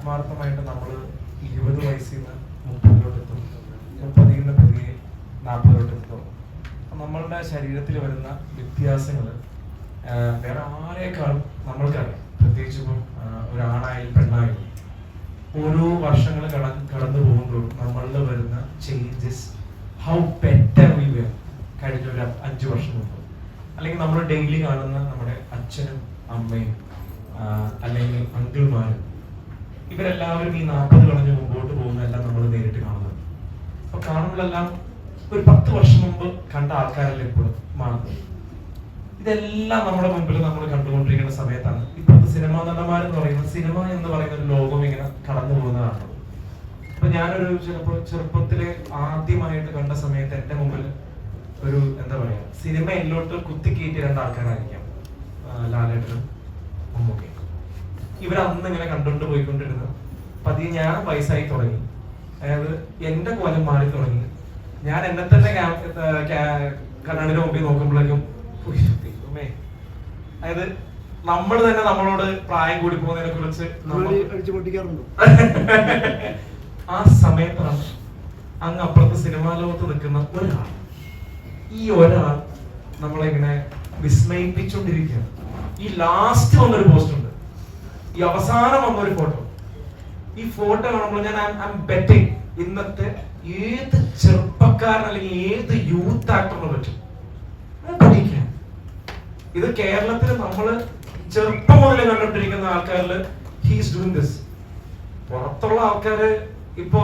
ആത്മാർത്ഥമായിട്ട് നമ്മൾ ഇരുപത് വയസ്സിൽ നിന്ന് മുപ്പതിലോട്ട് എത്തും മുപ്പതിൽ നിന്ന് പതിയെ നാൽപ്പതിലോട്ട് എത്തും നമ്മളുടെ ശരീരത്തിൽ വരുന്ന വ്യത്യാസങ്ങൾ വേറെ ആരെക്കാളും നമ്മൾക്കറിയാം. പ്രത്യേകിച്ച് ഇപ്പം ഒരാണായാലും പെണ്ണായാലും. ഓരോ വർഷങ്ങൾ കട കടന്നു പോകുമ്പോഴും നമ്മളിൽ വരുന്ന changes how better we were കഴിഞ്ഞ ഒരു അഞ്ച് വർഷം മുമ്പ്. അല്ലെങ്കിൽ നമ്മൾ ഡെയിലി കാണുന്ന നമ്മുടെ അച്ഛനും അമ്മയും അല്ലെങ്കിൽ അങ്കിൾമാരും ഇവരെല്ലാവരും ഈ നാൽപ്പത് കളഞ്ഞ് മുമ്പോട്ട് പോകുന്നതെല്ലാം നമ്മൾ നേരിട്ട് കാണുന്നത് അപ്പൊ കാണുമ്പോഴെല്ലാം ഒരു പത്ത് വർഷം മുമ്പ് കണ്ട ആൾക്കാരല്ലേ ഇപ്പോഴും മാറുന്നത് ഇതെല്ലാം നമ്മുടെ മുമ്പിൽ നമ്മൾ കണ്ടുകൊണ്ടിരിക്കുന്ന സമയത്താണ്. ഇപ്പോഴത്തെ സിനിമാ നടന്മാരെന്ന് പറയുന്നത് സിനിമ എന്ന് പറയുന്ന ഒരു ലോകം ഇങ്ങനെ കടന്നു പോകുന്നതാണ്. അപ്പൊ ഞാനൊരു ചിലപ്പോൾ ചെറുപ്പത്തിലെ ആദ്യമായിട്ട് കണ്ട സമയത്ത് എന്റെ മുമ്പിൽ ഒരു എന്താ പറയാ സിനിമ എല്ലോട്ട് കുത്തിക്കേറ്റി രണ്ട് ആൾക്കാരായിരിക്കാം ആ, ലാലേട്ടനും മമ്മൂക്കയും. ഇവരന്ന് ഇങ്ങനെ കണ്ടുകൊണ്ട് പോയിക്കൊണ്ടിരുന്നു. പതിയെ ഞാൻ വയസ്സായി തുടങ്ങി. അതായത് എന്റെ കോലം മാറി തുടങ്ങി. ഞാൻ എന്നെ തന്നെ കണ്ണാടിന്റെ മുമ്പിൽ നോക്കുമ്പോഴേക്കും. അതായത് നമ്മൾ തന്നെ നമ്മളോട് പ്രായം കൂടി പോകുന്നതിനെ കുറിച്ച് ആ സമയത്താണ് അങ്ങ് അപ്പുറത്ത് സിനിമാ ലോകത്ത് നിൽക്കുന്ന ഒരാൾ. ഈ ഒരാൾ നമ്മളെ ഇങ്ങനെ വിസ്മയിപ്പിച്ചുകൊണ്ടിരിക്കുകയാണ് ഈ ലാസ്റ്റ് വന്നൊരു പോസ്റ്റ് ഉണ്ട്. ഈ അവസാനം വന്ന ഒരു ഫോട്ടോ. ഈ ഫോട്ടോ കാണുമ്പോൾ ഞാൻ ഐ ബെറ്റിംഗ് ഇന്നത്തെ ഏത് ചെറുപ്പക്കാരൻ അല്ലെങ്കിൽ ഏത് യൂത്ത് ആക്ടറിനെ പറ്റും. can. ഇത് കേരളത്തിൽ നമ്മൾ ചെറുപ്പം മുതലേ കണ്ടുകൊണ്ടിരിക്കുന്ന ആൾക്കാരിൽ ഹീസ് ഡൂയിങ് ദിസ് പുറത്തുള്ള ആൾക്കാര് ഇപ്പൊ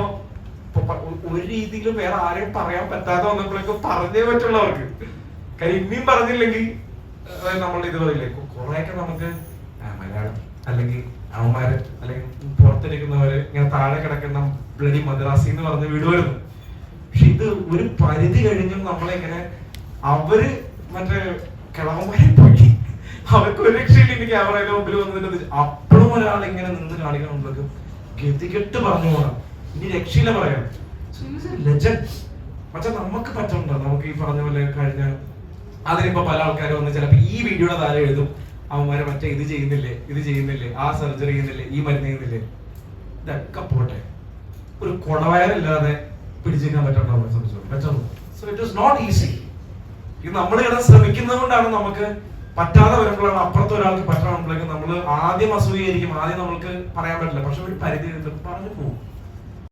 ഒരു രീതിയിലും വേറെ ആരെയും പറയാൻ പറ്റാതെ വന്നപ്പോഴേക്കും പറഞ്ഞേ പറ്റുള്ളവർക്ക്. കാര്യം ഇനിയും പറഞ്ഞില്ലെങ്കിൽ നമ്മൾ ഇത് പറയില്ലേ കുറെയൊക്കെ നമുക്ക് മലയാളം അല്ലെങ്കിൽ അവന്മാര് അല്ലെങ്കിൽ പുറത്തിരിക്കുന്നവര് ഇങ്ങനെ താഴെ കിടക്കുന്ന ബ്ലഡി മദ്രാസി എന്ന് പറഞ്ഞ് വിടുമായിരുന്നു പക്ഷെ ഇത് ഒരു പരിധി കഴിഞ്ഞും നമ്മളിങ്ങനെ അവർ മറ്റേ കിളവന്മാരെ പോയി. അവർക്ക് ഒരു രക്ഷയില്ല. എനിക്ക് ക്യാമറയുടെ മുമ്പിൽ വന്നിട്ട് അപ്പോഴും ഒരാൾ ഇങ്ങനെ നിന്ന് നമുക്ക് ഗതികെട്ട് പറഞ്ഞു പോകണം ഇനി രക്ഷയില്ല പറയാം പക്ഷെ നമുക്ക് പറ്റുന്നുണ്ടോ? നമുക്ക് ഈ പറഞ്ഞ പോലെ കഴിഞ്ഞ അതിനിപ്പോ പല ആൾക്കാരും വന്ന് ചിലപ്പോ ഈ വീഡിയോയുടെ താരം എഴുതും. അവന്മാരെ മറ്റേ ഇത് ചെയ്യുന്നില്ലേ ഇത് ചെയ്യുന്നില്ലേ ആ സർജറി ചെയ്യുന്നില്ലേ ഈ മരുന്ന് ചെയ്യുന്നില്ലേ? ഇതൊക്കെ പോട്ടെ. ഒരു കുടവയറില്ലാതെ പിടിച്ചിരിക്കാൻ പറ്റണ്ടോ നമ്മളെ സോ ഇറ്റ് നോട്ട് ഈസി ഇത് നമ്മൾ ഇവിടെ ശ്രമിക്കുന്നത് കൊണ്ടാണ് നമുക്ക് പറ്റാതെ വരുമ്പോഴാണ് അപ്പുറത്തെ ഒരാൾക്ക് പറ്റണമെങ്കിലേക്ക് നമ്മൾ ആദ്യം അസൂയായിരിക്കും ആദ്യം നമ്മൾക്ക് പറയാൻ പറ്റില്ല. പക്ഷെ ഒരു പരിധി പറഞ്ഞു പോകും